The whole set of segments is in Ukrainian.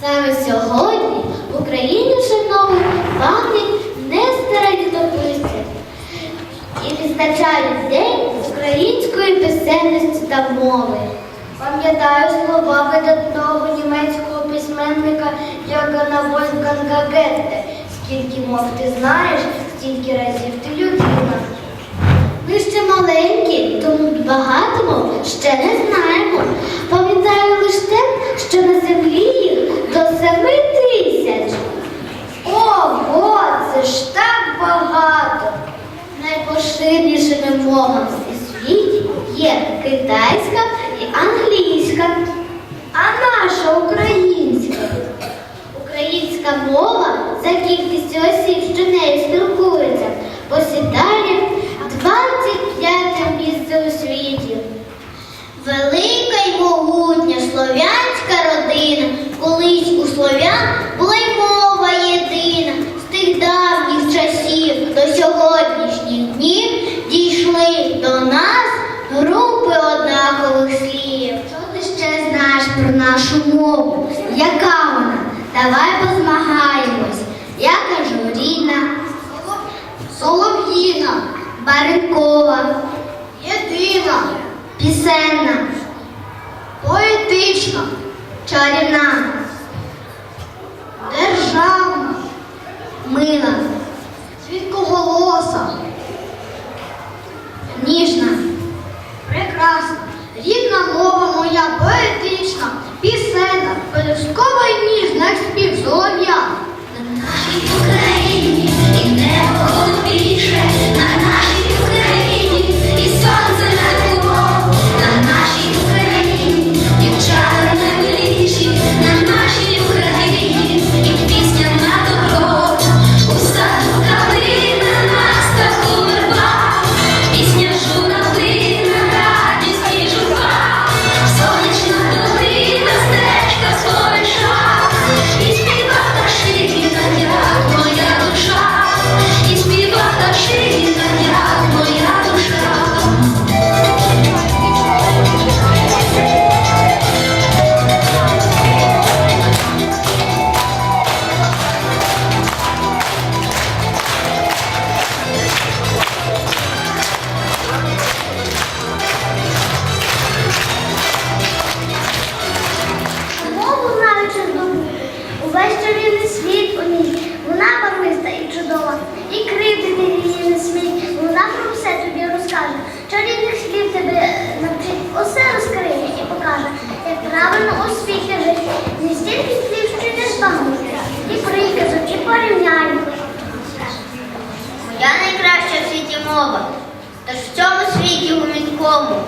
Саме сьогодні в Україні вшановують пам'ять Нестора Літописця і відзначають День української писемності та мови. Пам'ятаю слова видатного німецького письменника Йогана Вольфганга Гетте. Скільки мов ти знаєш, стільки разів ти людина. Ми ще маленькі, тому багато мов ще не знаємо. Пам'ятаю лише те, що на землі їх семи тисяч. Ого, це ж так багато. Найпоширенішими мовами у світі є китайська і англійська. А наша українська. Українська мова за кількістю осіб, що нею спілкуються, посідає 25 місце у світі. Велика й могутня слов'янська родина, колись у слов'ян була й мова єдина. З тих давніх часів до сьогоднішніх днів дійшли до нас групи однакових слів. Що ти ще знаєш про нашу мову? Яка вона? Давай позмагаємось. Я кажу рідна, солов'їна, баринкова, єдина, пісенна, поетична, чарівна, державна, мова, тож в цьому світі гумінкому.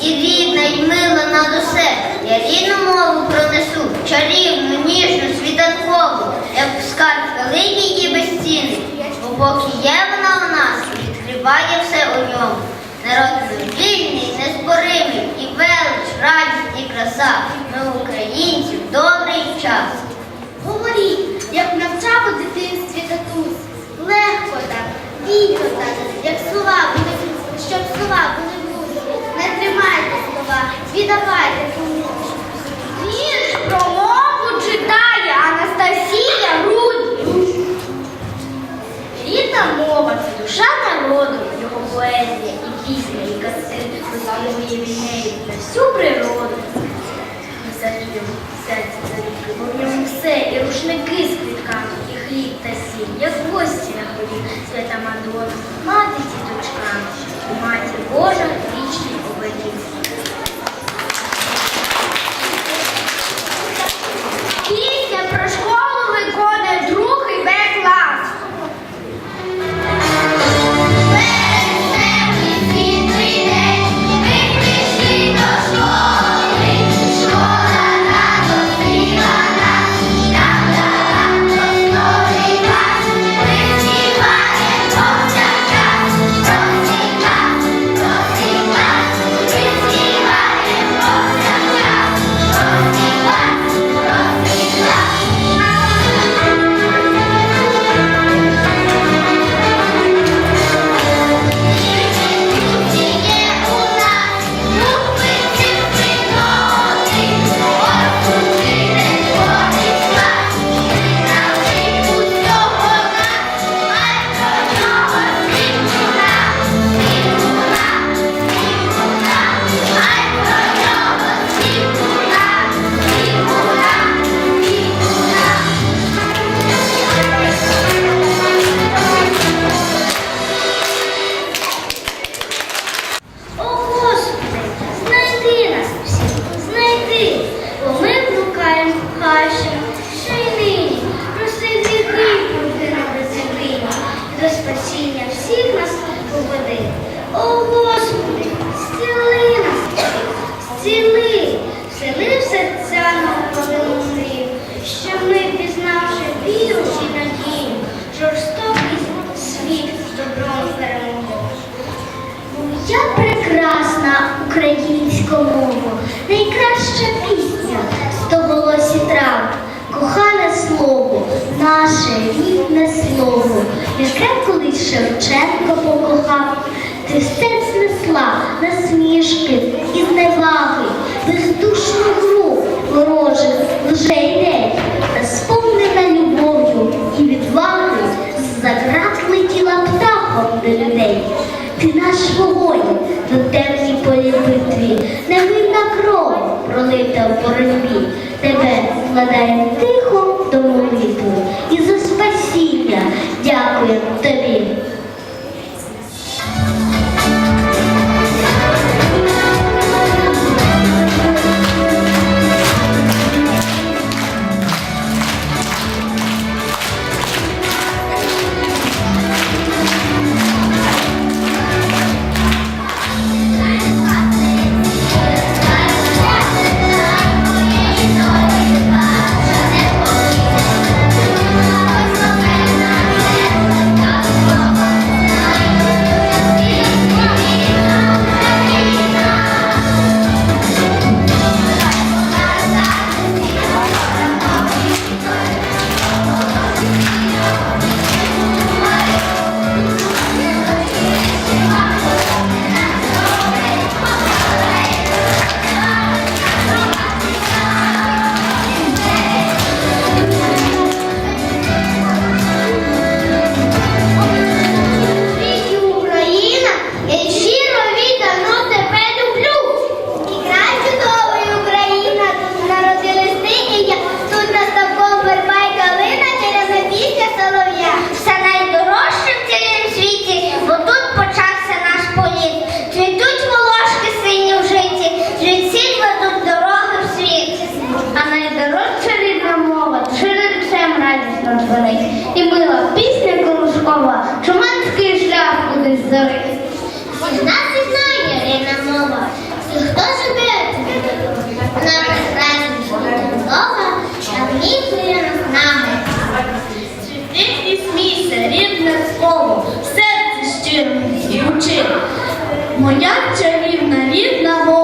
І рідна, і мила над усе, я рідну мову пронесу, чарівну, ніжну, світанкову, як скарб великий і безцінний, бо поки є вона у нас, відкриває все у ньому. Народ вільний, неспоримий, і велич, радість, і краса. Ми українців добрий час. Говоріть, як навчав у дитинстві татусь. Легко так, вільно так, як слова щоб слова були мудрі. Не тримайте слова, віддавайте комусь. бачимо, що й нині, простий на землі, до спасіння всіх нас поведи. О Господи, зціли нас, зціли, вселив серця на полони, що ми, пізнавши віру і надію, жорстокий світ з добром перемогу. Я прекрасна українська мова, найкраща пісня стоголосі трав, кохане слово, наше рідне слово, яке колись Шевченко покохав, ти все знесла насмішки і зневаги, бездушну гру ворожих лжеідей, та сповнена любов'ю і відваги, за град летіла птахом до людей. Ти наш вогонь на темній полі битві, невинна кров пролита в боротьбі. Тебе радісно дзвонить. І мила пісня колускова, чуманський шлях кудись зорить. Всіх нас знає рідна мова. Всі, хто живе, вона прекрасна, чудова, та вміє нас нами. Ти і смійся, рідне слово, серце щиро і учи. Моя чарівна рідна мова,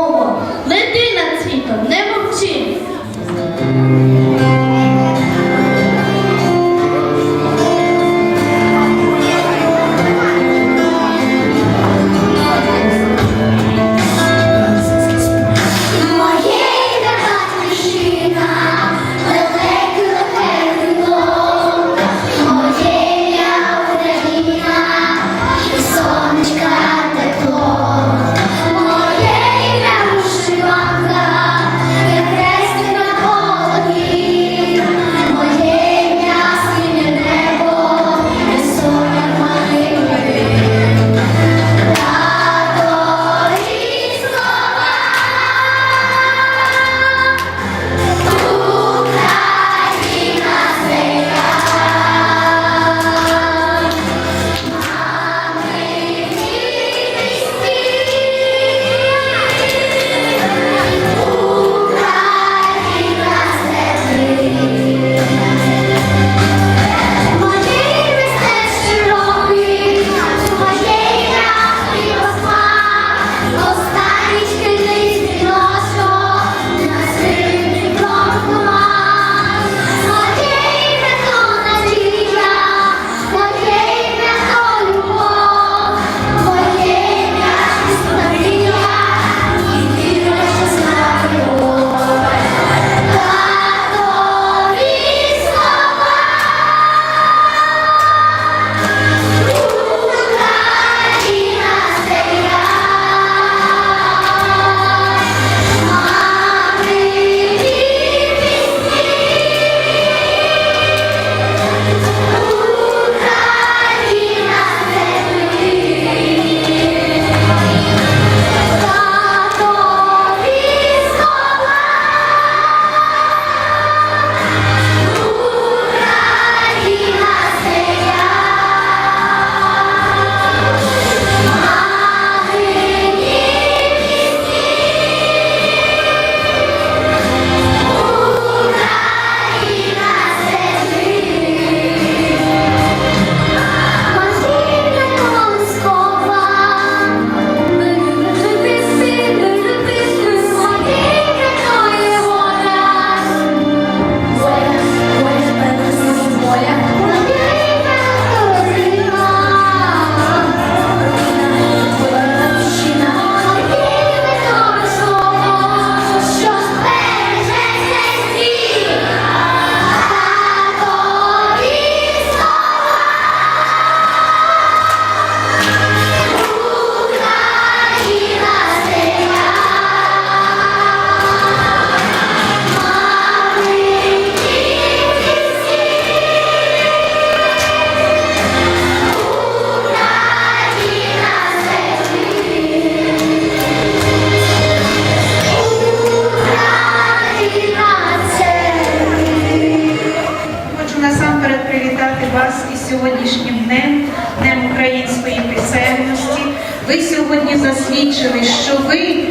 сьогодні засвідчили, що ви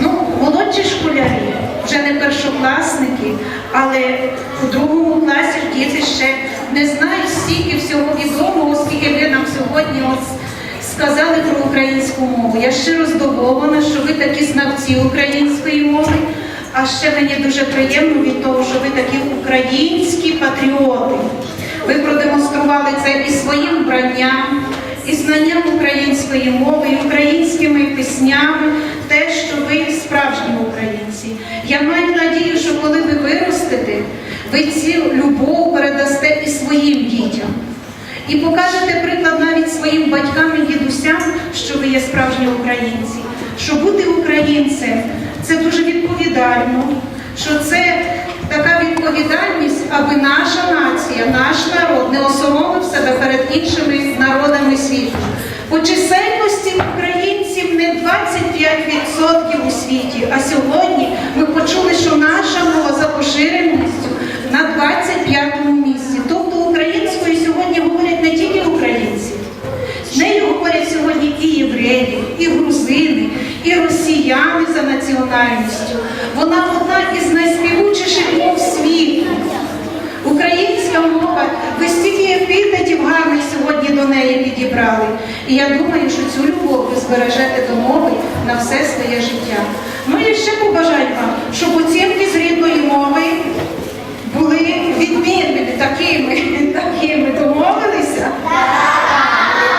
ну, молодші школярі, вже не першокласники, але у другому класі діти ще не знають стільки всього відомого, оскільки ви нам сьогодні сказали про українську мову. Я щиро здивована, що ви такі знавці української мови. А ще мені дуже приємно від того, що ви такі українські патріоти. Ви продемонстрували це і своїм вбранням, і знанням української мови, і українськими піснями, те, що ви справжні українці. Я маю надію, що коли ви виростете, ви цю любов передасте і своїм дітям. І покажете приклад навіть своїм батькам і дідусям, що ви є справжні українці. Що бути українцем це дуже відповідально, що це така відповідальність, аби наша нація, наш народ не осоромив себе перед іншими народами світу. По чисельності українців не 25% у світі, а сьогодні ми почули, що наша мова за поширеністю на 25-му місці. Тобто українською сьогодні говорять не тільки українці. Нею говорять сьогодні і євреї, і грузини, і росіяни за національністю. Вона одна із світу. Українська мова, ви стільки епітетів гарних сьогодні до неї підібрали. І я думаю, що цю любов ви збережете до мови на все своє життя. І ще побажаю вам, щоб оцінки з рідної мови були відмінними, такими, такими домовилися.